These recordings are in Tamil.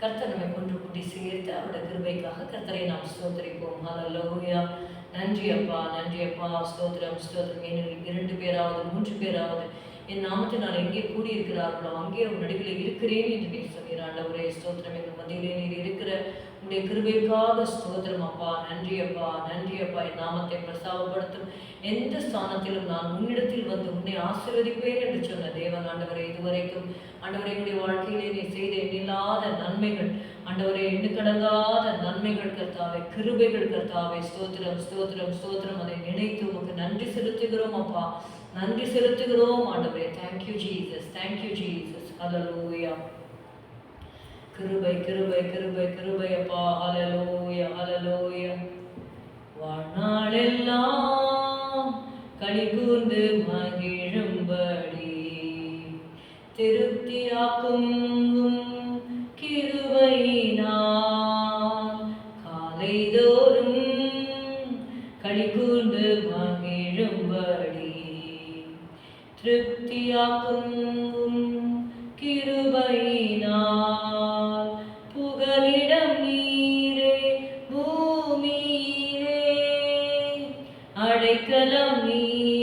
கர்த்தர் நம்மை கொன்று கூட்டி சேர்த்து அவருடைய கிருபைக்காக கர்த்தரை நாம் ஸ்தோத்திரிப்போம். ஹalleluya நன்றி அப்பா நன்றி அப்பா. ஸ்தோத்திரம் ஸ்தோத்திரம். ஏனெனில் இரண்டு பேராவது மூன்று பேராவது என் நாமத்தை நான் எங்கே கூடியிருக்கிறார்களோ அங்கே உன் நடுவில் இருக்கிறேன் என்று நீர் சொன்னீர். ஆண்டவரே ஸ்தோத்திரம். எங்கள் மத்தியிலே நீர் இருக்கிற உடைய கிருபைக்காக ஸ்தோத்திரம் அப்பா. நன்றி அப்பா நன்றி அப்பா. என் நாமத்தை பிரசாவப்படுத்தும். எந்த ஸ்தானத்திலும் நான் உன்னிடத்தில் வந்து உன்னை ஆசீர்வதிப்பேன் என்று சொன்ன தேவன் ஆண்டவரை இதுவரைக்கும் ஆண்டவரை என்னுடைய வாழ்க்கையிலே நீ செய்த எண்ணில்லாத நன்மைகள் ஆண்டவரே எண்ணுக்கடங்காத நன்மைகள் கர்த்தாவே கிருபைகள் கர்த்தாவே ஸ்தோத்திரம் ஸ்தோத்திரம் ஸ்தோத்திரம். அதை நினைத்து உமக்கு நன்றி செலுத்துகிறோம் அப்பா. நன்றி செலுத்துகிறோம் ஆண்டவரே. Thank you Jesus thank you Jesus hallelujah கிருபை கிருபை கிருபை கிருபை அப்பா ஹலலோய ஹலலோய வாழ்நாளெல்லாம் களி கூர்ந்து மகிழும்படி திருப்தியாக்கும் கிருபையினால் காலைதோறும் களி கூர்ந்து மகிழும்படி திருப்தியாக்கும் கிரு அடைக்கலம் நீ.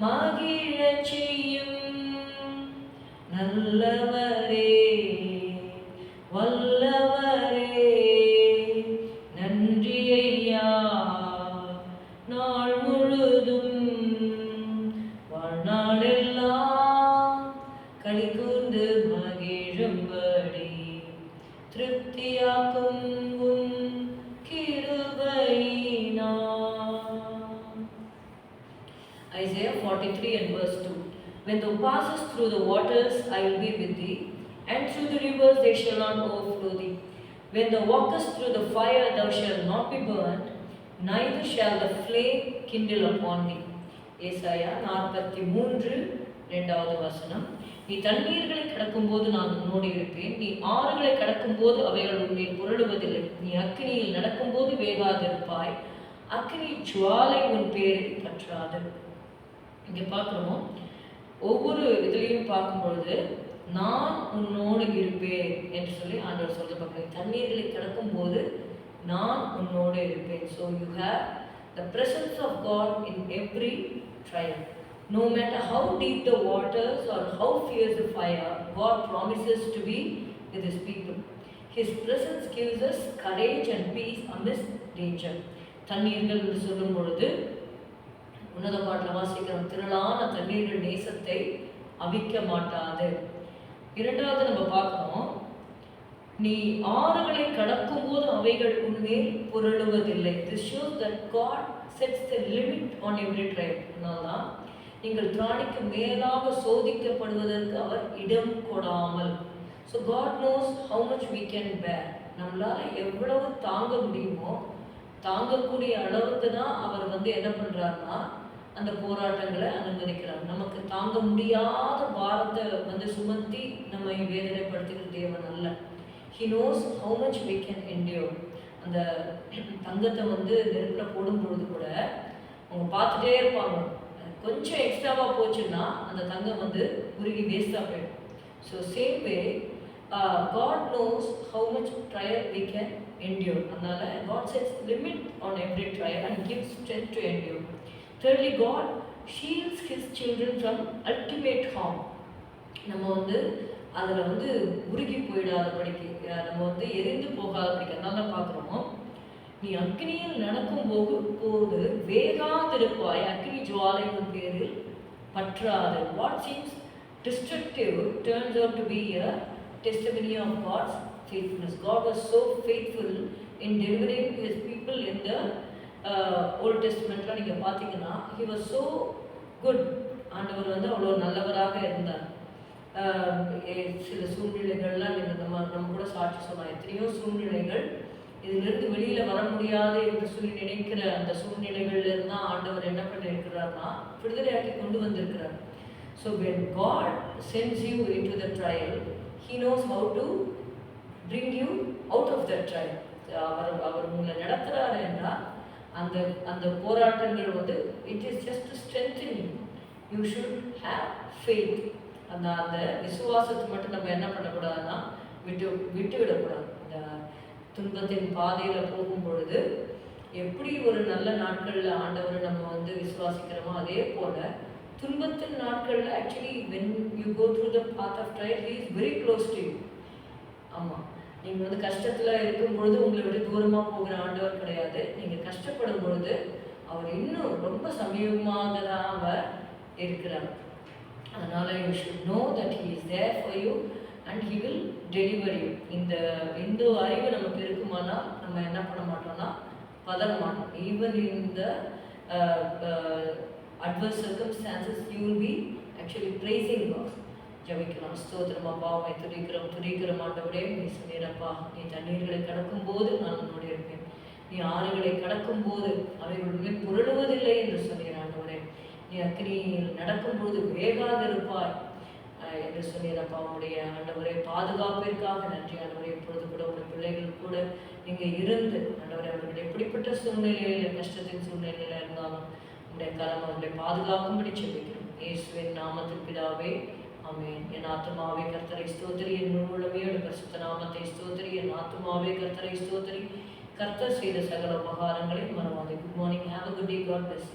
மகிழச் செய்யும் நல்லவர். 43 and verse 2. When thou passest through the waters, I will be with thee, and through the rivers they shall not overflow thee. When thou walkest through the fire, thou shalt not be burned, neither shall the flame kindle upon thee. ஏசாயா நாற்பத்தி மூன்று ரெண்டாவது வசனம் நீ தண்ணீர்களை கடக்கும்போது நான் உன்னோடு இருப்பேன் நீ ஆறுகளை கடக்கும்போது அவைகள் உன்னை புரடுவதில்லை நீ அக்கினியில் நடக்கும்போது வேகாதிருப்பாய் அக்கினி ஜுவாலை உன் பேரில் பற்றாது இங்கே பார்க்குறோம் ஒவ்வொரு இதுலேயும் பார்க்கும்பொழுது நான் உன்னோடு இருப்பேன் என்று சொல்லி ஆண்டவர் சொல்ல பார்க்குறேன் தண்ணீர்களை கிடக்கும் போது நான் உன்னோடு இருப்பேன் so you have the presence of God in every trial no matter how deep the waters are how fierce the fire God promises to be with his people his presence gives us courage and peace amidst danger தண்ணீர்கள் என்று சொல்லும் பொழுது உன்னத பாட்டில் வாசிக்கிறோம் திரளான தண்ணீர்கள் நேசத்தை அவிக்க மாட்டாது. இரண்டாவது நம்ம பார்க்கணும் நீ ஆறுகளை கடக்கும் போது அவைகள் உன்மேல் புரளுவதில்லை. This shows that God sets the limit on every trial அதனால்தான் நீங்கள் திராணிக்கு மேலாக சோதிக்கப்படுவதற்கு அவர் இடம் கொடாமல். So God knows how much we can bear நம்மளால் எவ்வளவு தாங்க முடியுமோ தாங்கக்கூடிய அளவுக்கு தான் அவர் வந்து என்ன பண்ணுறாருன்னா அந்த போராட்டங்களை அனுமதிக்கிறார். நமக்கு தாங்க முடியாத பாரத்தை வந்து சுமத்தி நம்மை வேதனைப்படுத்துகிற தேவன் அல்ல. He knows how much we can endure. அந்த தங்கத்தை வந்து நெருப்பில் போடும் பொழுது கூட அவங்க பார்த்துட்டே இருப்பாங்க. கொஞ்சம் எக்ஸ்ட்ராவாக போச்சுன்னா அந்த தங்கம் வந்து உருகி வேஸ்ட்டாக போயிடும். So same way God knows how much trial we can endure அதனால God sets limit on every trial and gives strength to endure Thirdly, God shields his children from ultimate harm நம்ம வந்து அதில் வந்து உருகி போயிடாத போயிடாதபடிக்கு நம்ம வந்து எரிந்து போகாதபடிக்கு அதனால பார்க்குறோமோ நீ அக்னியில் நடக்கும் போது போது வேகாதிருப்பாய் அக்னி ஜுவாலையின் பேரில் பற்றாது what seems destructive turns out to be a testimony of God's faithfulness God was so faithful in delivering his people in the old டெஸ்ட்மெண்ட்டில் நீங்கள் பார்த்தீங்கன்னா ஹி வாஸ் ஸோ குட் ஆண்டவர் வந்து அவ்வளோ நல்லவராக இருந்தார். சில சூழ்நிலைகள்லாம் இந்த நம்ம நம்ம கூட சாட்சி சொல்லலாம் எத்தனையோ சூழ்நிலைகள் இதிலிருந்து வெளியில் வர முடியாது என்று சொல்லி நினைக்கிற அந்த சூழ்நிலைகள்லேருந்து தான் ஆண்டவர் என்ன பண்ணியிருக்கிறார்னா விடுதலையாக்கி கொண்டு வந்திருக்கிறார். So when God sends you into the trial he knows how to bring you out of the trial அவர் அவர் உங்களை நடத்துகிறார் என்றால் அந்த அந்த போராட்டங்கள் வந்து it is just strengthen you should have faith அந்த அந்த விசுவாசத்தை மட்டும் நம்ம என்ன பண்ணக்கூடாதுன்னா விட்டு விட்டு விடக்கூடாது. இந்த துன்பத்தின் பாதையில் போகும் பொழுது எப்படி ஒரு நல்ல நாட்களில் ஆண்டவரை நம்ம வந்து விசுவாசிக்கிறோமோ அதே போல் துன்பத்தின் நாட்களில் actually when you go through the path of trial he is very close to you ஆமாம் நீங்கள் வந்து கஷ்டத்தில் இருக்கும் பொழுது உங்களை விட்டு தூரமாக போகிற ஆண்டவர் கிடையாது. நீங்கள் கஷ்டப்படும் பொழுது அவர் இன்னும் ரொம்ப சமீபமாக இருக்கிறார். அதனால் you should know that he is there for you and he will deliver you இந்த இந்த அறிவு நமக்கு இருக்குமானா நம்ம என்ன பண்ண மாட்டோம்னா பதற மாட்டோம் ஈவன் இந்த adverse circumstances you will be ஜபிக்கலாம் ஸ்தோத்திரம் அப்பாவை துடிக்கிறோம் துடிக்கிறோம் ஆண்டவரே. நீ சொன்னீரப்பா நீ தண்ணீர்களை கடக்கும் போது நான் உன்னோடு இருப்பேன். நீ ஆறுகளை கடக்கும் போது அவைகள் மேல் புரளுவதில்லை என்று சொன்னீர் ஆண்டவரே. நீ அக்னியில் நடக்கும்போது வேகாது இருப்பாய் என்று சொன்னீரப்பா உங்களுடைய ஆண்டவரே. பாதுகாப்பிற்காக நன்றி ஆண்டவரே. இப்பொழுது கூட உங்கள் பிள்ளைகள் கூட நீங்கள் இருந்து ஆண்டவரே அவர்கள் எப்படிப்பட்ட சூழ்நிலையில் கஷ்டத்தின் சூழ்நிலையில் இருந்தாலும் உங்களுடைய கலம் அவர்களை பாதுகாக்கும்படி சொல்லிக்கிறோம் இயேசுவின் நாமத்தில் பிதாவே ஆமேன். என் ஆத்மாவே கர்த்தரை ஸ்தோத்திரி. என் முழுமையோடு பரிசுத்த நாமத்தை ஸ்தோத்திரி. என் ஆத்மாவே கர்த்தரை ஸ்தோத்திரி. கர்த்தர் செய்த சகல உபகாரங்களை மறவாதே. Good morning have a good day God bless